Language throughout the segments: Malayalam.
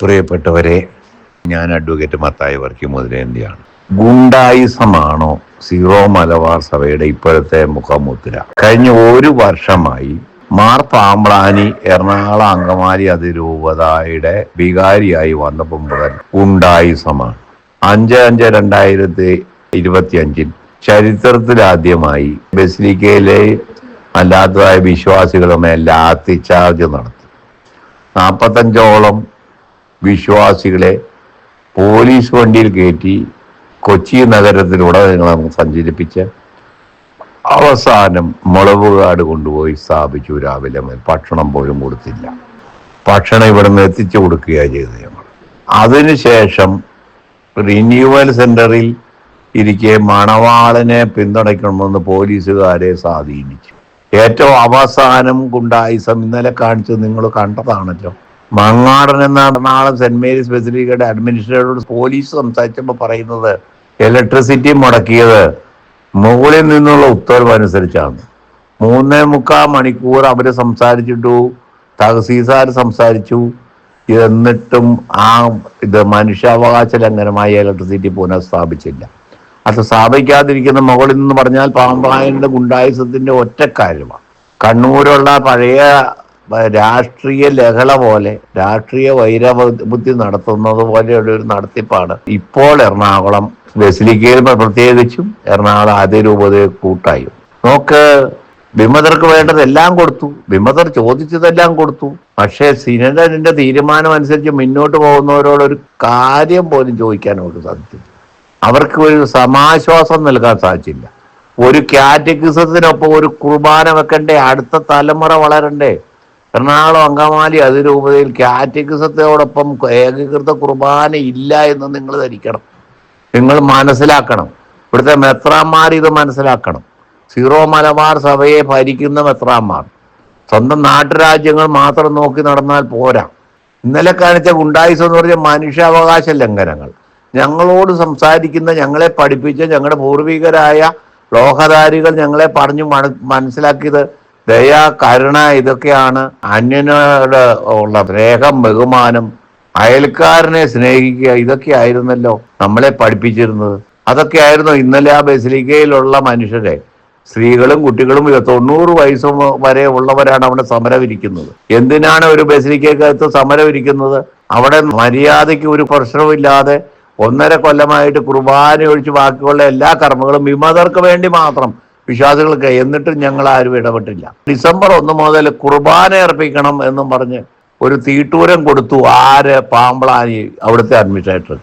പ്രിയപ്പെട്ടവരെ ഞാൻ അഡ്വക്കേറ്റ് മത്തായി വർക്കി മുതലേന്തിയാണ്. ഗുണ്ടായിസമാണോ സീറോ മലബാർ സഭയുടെ ഇപ്പോഴത്തെ മുഖമുദ്ര? കഴിഞ്ഞ ഒരു വർഷമായി മാർ പാമ്പ്ളാനി എറണാകുളം അങ്കമാലി അതിരൂപതയുടെ വികാരിയായി വന്നപ്പോൾ മുതൽ ഗുണ്ടായിസമാണ്. അഞ്ച് അഞ്ച് രണ്ടായിരത്തി ഇരുപത്തി അഞ്ചിൽ ചരിത്രത്തിലാദ്യമായി ബസിലിക്കയിലെ അല്ലാത്തതായ വിശ്വാസികളുമേ ചാർജ് നടത്തി. നാൽപ്പത്തഞ്ചോളം വിശ്വാസികളെ പോലീസ് വണ്ടിയിൽ കയറ്റി കൊച്ചി നഗരത്തിലൂടെ നിങ്ങൾ സഞ്ചരിപ്പിച്ച് അവസാനം മുളവുകാട് കൊണ്ടുപോയി സ്ഥാപിച്ചു. രാവിലെ ഭക്ഷണം പോലും കൊടുത്തില്ല. ഭക്ഷണം ഇവിടെ നിന്ന് എത്തിച്ചു കൊടുക്കുകയാണ് ചെയ്തത് ഞങ്ങൾ. അതിനുശേഷം റിന്യൂവൽ സെന്ററിൽ ഇരിക്കെ മണവാളനെ പിന്തുണയ്ക്കണമെന്ന് പോലീസുകാരെ സ്വാധീനിച്ചു. ഏറ്റവും അവസാനം ഗുണ്ടായിസം ഇന്നലെ കാണിച്ചത് നിങ്ങൾ കണ്ടതാണല്ലോ. മങ്ങാടൻ എന്ന എറണാകുളം സെന്റ് മേരീസ് ബസിലിക്കയുടെ അഡ്മിനിസ്ട്രേറ്ററോട് പോലീസ് സംസാരിച്ചപ്പോൾ പറയുന്നത് ഇലക്ട്രിസിറ്റി മുടക്കിയത് മുകളിൽ നിന്നുള്ള ഉത്തരവ് അനുസരിച്ചാണ്. മൂന്നേ മുക്കാൽ മണിക്കൂർ അവർ സംസാരിച്ചിട്ടു തഹസീസാർ സംസാരിച്ചു. എന്നിട്ടും ആ ഇത് മനുഷ്യാവകാശ ലംഘനമായി ഇലക്ട്രിസിറ്റി പുനഃസ്ഥാപിച്ചില്ല. അത് സ്ഥാപിക്കാതിരിക്കുന്ന മുകളിൽ നിന്ന് പറഞ്ഞാൽ പാമ്പായന്റെ ഗുണ്ടായുസത്തിന്റെ ഒറ്റക്കാര്യമാണ് കണ്ണൂരുള്ള പഴയ രാഷ്ട്രീയ ലഹള പോലെ രാഷ്ട്രീയ വൈരബുദ്ധി നടത്തുന്നത് പോലെയുള്ള ഒരു നടത്തിപ്പാണ്. ഇപ്പോൾ എറണാകുളം ബസിലിക്കയിൽ പ്രത്യേകിച്ചും എറണാകുളം അതിരൂപതയെ കൂട്ടായും. നോക്ക് വിമതർക്ക് വേണ്ടതെല്ലാം കൊടുത്തു. വിമതർ ചോദിച്ചതെല്ലാം കൊടുത്തു. പക്ഷേ സിനഡിന്റെ തീരുമാനം അനുസരിച്ച് മുന്നോട്ട് പോകുന്നവരോട് ഒരു കാര്യം പോലും ചോദിക്കാൻ അവർക്ക് സാധിച്ചില്ല. അവർക്ക് ഒരു സമാശ്വാസം നൽകാൻ സാധിച്ചില്ല. ഒരു കാറ്റഗിസത്തിനൊപ്പം ഒരു കുർബാന വെക്കണ്ടേ? അടുത്ത തലമുറ വളരണ്ടേ? എറണാകുളം അങ്കമാലി അതിരൂപതയിൽ കാറ്റഗിസത്തോടൊപ്പം ഏകീകൃത കുർബാന ഇല്ല എന്ന് നിങ്ങൾ ധരിക്കണം. നിങ്ങൾ മനസ്സിലാക്കണം. ഇവിടുത്തെ മെത്രാന്മാർ ഇത് മനസ്സിലാക്കണം. സീറോ മലബാർ സഭയെ ഭരിക്കുന്ന മെത്രാന്മാർ. സ്വന്തം നാട്ടുരാജ്യങ്ങൾ മാത്രം നോക്കി നടന്നാൽ പോരാ. ഇന്നലെ കാണിച്ച ഗുണ്ടായിസം എന്ന് പറഞ്ഞ മനുഷ്യാവകാശ ലംഘനങ്ങൾ. ഞങ്ങളോട് സംസാരിക്കുന്ന ഞങ്ങളെ പഠിപ്പിച്ച ഞങ്ങളുടെ പൂർവികരായ ലോഹധാരികൾ ഞങ്ങളെ പറഞ്ഞു മന- മനസ്സിലാക്കിയത് ദയ കരുണ ഇതൊക്കെയാണ് അന്യനോട് ഉള്ള സ്നേഹം ബഹുമാനം. അയൽക്കാരനെ സ്നേഹിക്കുക ഇതൊക്കെ ആയിരുന്നല്ലോ നമ്മളെ പഠിപ്പിച്ചിരുന്നത്. അതൊക്കെ ആയിരുന്നു ഇന്നലെ ആ ബസിലിക്കയിലുള്ള മനുഷ്യരെ. സ്ത്രീകളും കുട്ടികളും തൊണ്ണൂറ് വയസ്സ് വരെ ഉള്ളവരാണ് അവിടെ സമരം ഇരിക്കുന്നത് എന്തിനാണ് ഒരു ബസിലിക്കകത്ത് സമരം ഇരിക്കുന്നത് അവിടെ മര്യാദയ്ക്ക് ഒരു പ്രശ്നവുമില്ലാതെ ഒന്നര കൊല്ലമായിട്ട് കുർബാന ഒഴിച്ച് ബാക്കിയുള്ള എല്ലാ കർമ്മങ്ങളും വിമതർക്ക് വേണ്ടി മാത്രം വിശ്വാസികൾക്ക് എന്നിട്ടും ഞങ്ങൾ ആരും ഇടപെട്ടില്ല. ഡിസംബർ ഒന്ന് മുതൽ കുർബാന അർപ്പിക്കണം എന്നും പറഞ്ഞ് ഒരു തീട്ടൂരം കൊടുത്തു ആര് പാമ്പളാനി അവിടുത്തെ അഡ്മിനിസ്ട്രേറ്റർ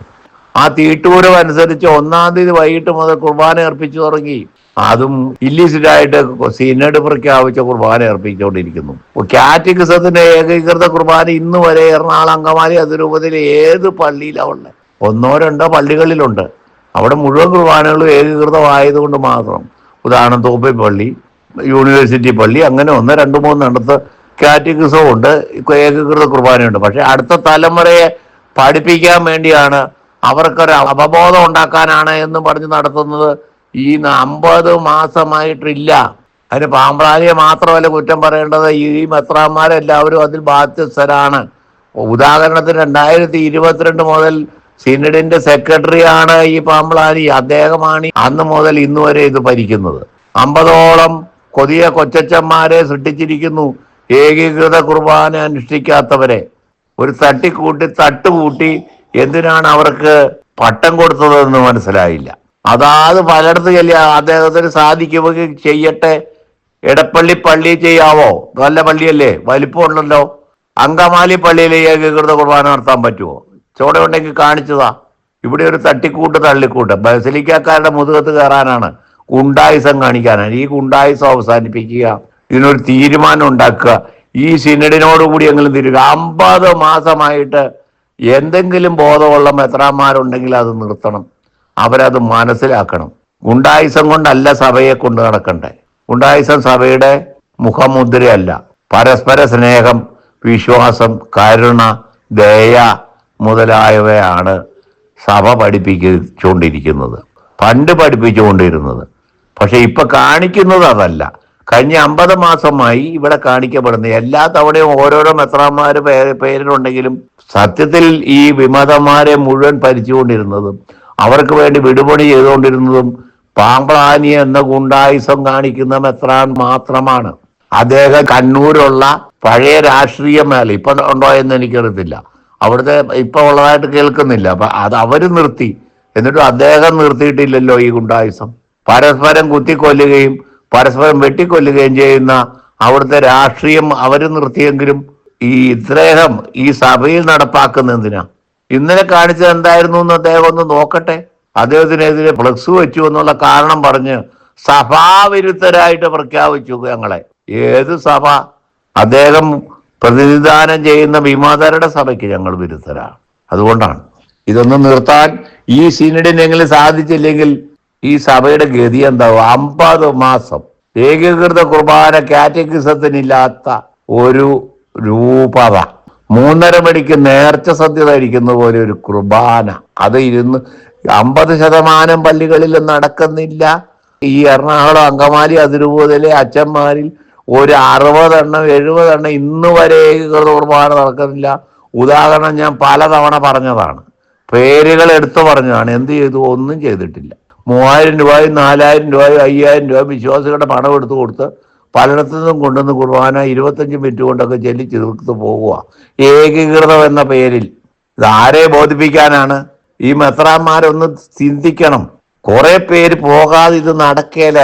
ആ തീട്ടൂരം അനുസരിച്ച് ഒന്നാം തീയതി വൈകിട്ട് മുതൽ കുർബാന അർപ്പിച്ചു തുടങ്ങി. അതും ഇല്ലീസിറ്റ് ആയിട്ട് സിനഡ് പ്രഖ്യാപിച്ച കുർബാന അർപ്പിച്ചുകൊണ്ടിരിക്കുന്നു. കാറ്റിക്സത്തിന്റെ ഏകീകൃത കുർബാന ഇന്ന് വരെ എറണാകുളം അങ്കമാലി അതിരൂപതയിലെ ഏത് പള്ളിയിലാണ് ഉള്ളത് ഒന്നോ രണ്ടോ പള്ളികളിലുണ്ട്. അവിടെ മുഴുവൻ കുർബാനകളും ഏകീകൃതമായതുകൊണ്ട് മാത്രം. ഉദാഹരണം തോപ്പി പള്ളി യൂണിവേഴ്സിറ്റി പള്ളി അങ്ങനെ ഒന്ന് രണ്ട് മൂന്നിടത്ത് കാറ്റഗിസവും ഉണ്ട് ഏകീകൃത കുർബാനയുണ്ട്. പക്ഷെ അടുത്ത തലമുറയെ പഠിപ്പിക്കാൻ വേണ്ടിയാണ് അവർക്കൊരു അവബോധം ഉണ്ടാക്കാനാണ് എന്ന് പറഞ്ഞ് നടത്തുന്നത് ഈ അമ്പത് മാസമായിട്ടില്ല. അതിന് പാമ്പ്രാലിയെ മാത്രമല്ല കുറ്റം പറയേണ്ടത്. ഈ മെത്രാന്മാരെല്ലാവരും അതിൽ ബാധ്യസ്ഥരാണ്. ഉദാഹരണത്തിന് രണ്ടായിരത്തി ഇരുപത്തിരണ്ട് മുതൽ സിനഡിന്റെ സെക്രട്ടറിയാണ് ഈ പാമ്പളാരി. അദ്ദേഹമാണ് അന്ന് മുതൽ ഇന്ന് വരെ ഇത് ഭരിക്കുന്നത്. അമ്പതോളം കൊതിയ കൊച്ചച്ചന്മാരെ സൃഷ്ടിച്ചിരിക്കുന്നു. ഏകീകൃത കുർബാന അനുഷ്ഠിക്കാത്തവരെ. ഒരു തട്ടിക്കൂട്ടി തട്ടുകൂട്ടി എന്തിനാണ് അവർക്ക് പട്ടം കൊടുത്തതെന്ന് മനസ്സിലായില്ല. അതാത് പലയിടത്ത് ചെല്ലിയ അദ്ദേഹത്തിന് സാധിക്കുമെങ്കിൽ ചെയ്യട്ടെ. ഇടപ്പള്ളി പള്ളി ചെയ്യാവോ? നല്ല പള്ളിയല്ലേ? വലിപ്പമുണ്ടല്ലോ. അങ്കമാലി പള്ളിയിൽ ഏകീകൃത കുർബാന നടത്താൻ പറ്റുമോ ചോടെ ഉണ്ടെങ്കിൽ കാണിച്ചതാ. ഇവിടെ ഒരു തട്ടിക്കൂട്ട് തള്ളിക്കൂട്ട്. ബസലിക്കാക്കാരുടെ മുതുകത്ത് കയറാനാണ്. ഗുണ്ടായുസം കാണിക്കാനാണ്. ഈ ഗുണ്ടായുസം അവസാനിപ്പിക്കുക. ഇതിനൊരു തീരുമാനം ഉണ്ടാക്കുക. ഈ സിനഡിനോടുകൂടി എങ്കിലും തിരിക. അമ്പത് മാസമായിട്ട് എന്തെങ്കിലും ബോധമുള്ള മെത്രാന്മാരുണ്ടെങ്കിൽ അത് നിർത്തണം. അവരത് മനസ്സിലാക്കണം. ഗുണ്ടായുസം കൊണ്ടല്ല സഭയെ കൊണ്ട് നടക്കണ്ടേ. ഗുണ്ടായുസം സഭയുടെ മുഖമുദ്രയല്ല. പരസ്പര സ്നേഹം വിശ്വാസം കരുണ ദയ മുതലായവയാണ് സഭ പഠിപ്പിച്ചുകൊണ്ടിരിക്കുന്നത്. പണ്ട് പഠിപ്പിച്ചുകൊണ്ടിരുന്നത്. പക്ഷെ ഇപ്പൊ കാണിക്കുന്നത് അതല്ല. കഴിഞ്ഞ അമ്പത് മാസമായി ഇവിടെ കാണിക്കപ്പെടുന്നത് എല്ലാ തവണയും ഓരോരോ മെത്രാന്മാര് പേരിലുണ്ടെങ്കിലും സത്യത്തിൽ ഈ വിമതന്മാരെ മുഴുവൻ ഭരിച്ചുകൊണ്ടിരുന്നതും അവർക്ക് വേണ്ടി വിടുപണി ചെയ്തുകൊണ്ടിരുന്നതും പാമ്പളാനി എന്ന ഗുണ്ടായുസം കാണിക്കുന്ന മെത്രാൻ മാത്രമാണ്. അദ്ദേഹം കണ്ണൂരുള്ള പഴയ രാഷ്ട്രീയ മേല ഇപ്പൊ ഉണ്ടോ എന്ന് എനിക്കറിയത്തില്ല. അവിടുത്തെ ഇപ്പൊ ഉള്ളതായിട്ട് കേൾക്കുന്നില്ല. അപ്പൊ അത് അവർ നിർത്തി. എന്നിട്ടും അദ്ദേഹം നിർത്തിയിട്ടില്ലല്ലോ ഈ ഗുണ്ടായുസം. പരസ്പരം കുത്തിക്കൊല്ലുകയും പരസ്പരം വെട്ടിക്കൊല്ലുകയും ചെയ്യുന്ന അവിടുത്തെ രാഷ്ട്രീയം അവർ നിർത്തിയെങ്കിലും ഈ ഇദ്ദേഹം ഈ സഭയിൽ നടപ്പാക്കുന്ന എന്തിനാ ഇന്നലെ കാണിച്ചത് എന്തായിരുന്നു എന്ന് അദ്ദേഹം ഒന്ന് നോക്കട്ടെ. അദ്ദേഹത്തിനെതിരെ ഫ്ലക്സ് വെച്ചു എന്നുള്ള കാരണം പറഞ്ഞ് സഭാവിരുദ്ധരായിട്ട് പ്രഖ്യാപിച്ചു ഞങ്ങളെ. ഏത് സഭ? അദ്ദേഹം പ്രതിനിധാനം ചെയ്യുന്ന ഭീമാതാരുടെ സഭയ്ക്ക് ഞങ്ങൾ വിരുദ്ധരാണ്. അതുകൊണ്ടാണ്. ഇതൊന്നും നിർത്താൻ ഈ സിനഡിനെങ്കിലും സാധിച്ചില്ലെങ്കിൽ ഈ സഭയുടെ ഗതി എന്താവും? അമ്പത് മാസം ഏകീകൃത കുർബാന കാറ്റഗിസത്തിനില്ലാത്ത ഒരു രൂപത. മൂന്നര മണിക്ക് നേർച്ച സദ്യ കഴിക്കുന്ന പോലെ ഒരു കുർബാന. അത് ഇരുന്ന് അമ്പത് ശതമാനം പള്ളികളിൽ നടക്കുന്നില്ല. ഈ എറണാകുളം അങ്കമാലി അതിരൂപതയിലെ അച്ഛന്മാരിൽ ഒരു അറുപതെണ്ണം എഴുപതെണ്ണം ഇന്ന് വരെ ഏകീകൃത കുർബാന നടക്കുന്നില്ല. ഉദാഹരണം ഞാൻ പലതവണ പറഞ്ഞതാണ്. പേരുകൾ എടുത്തു പറഞ്ഞതാണ്. എന്ത് ചെയ്തു? ഒന്നും ചെയ്തിട്ടില്ല. മൂവായിരം രൂപയും നാലായിരം രൂപയും അയ്യായിരം രൂപയും വിശ്വാസികളുടെ പണം എടുത്തു കൊടുത്ത് പലയിടത്തു നിന്നും കൊണ്ടുവന്ന് കുർബാന ഇരുപത്തഞ്ച് മിനിറ്റ് കൊണ്ടൊക്കെ ചെല്ലി തീർത്ത് പോവുക ഏകീകൃതം എന്ന പേരിൽ. ഇത് ആരെ ബോധിപ്പിക്കാനാണ്? ഈ മെത്രാന്മാരൊന്ന് ചിന്തിക്കണം. കുറെ പേര് പോകാതെ ഇത് നടക്കേല.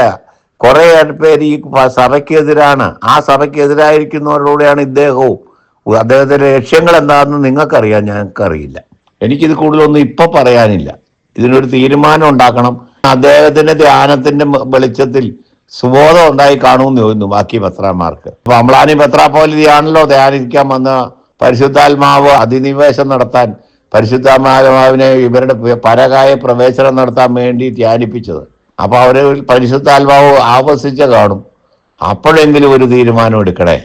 കുറെ പേര് ഈ സഭയ്ക്കെതിരാണ്. ആ സഭയ്ക്കെതിരായിരിക്കുന്നവരോടെയാണ് ഇദ്ദേഹവും. അദ്ദേഹത്തിന്റെ ലക്ഷ്യങ്ങൾ എന്താണെന്ന് നിങ്ങൾക്കറിയാം ഞങ്ങൾക്കറിയില്ല. എനിക്കിത് കൂടുതലൊന്നും ഇപ്പൊ പറയാനില്ല. ഇതിനൊരു തീരുമാനം ഉണ്ടാക്കണം. അദ്ദേഹത്തിന്റെ ധ്യാനത്തിന്റെ വെളിച്ചത്തിൽ സുബോധം ഉണ്ടായി കാണുമെന്ന് തോന്നുന്നു ബാക്കി പത്രാമാർക്ക് അപ്പൊ അമ്ലാനി പത്രാപോലിയാണല്ലോ ധ്യാനിക്കാൻ വന്ന പരിശുദ്ധാത്മാവ് അധിനിവേശം നടത്താൻ പരിശുദ്ധാത്മാവിനെ ഇവരുടെ പരകായ പ്രവേശനം നടത്താൻ വേണ്ടി ധ്യാനിപ്പിച്ചത്. അപ്പൊ അവർ പരിശുദ്ധാത്മാവ് ആവസിച്ച കാണും. അപ്പോഴെങ്കിലും ഒരു തീരുമാനം എടുക്കണേ.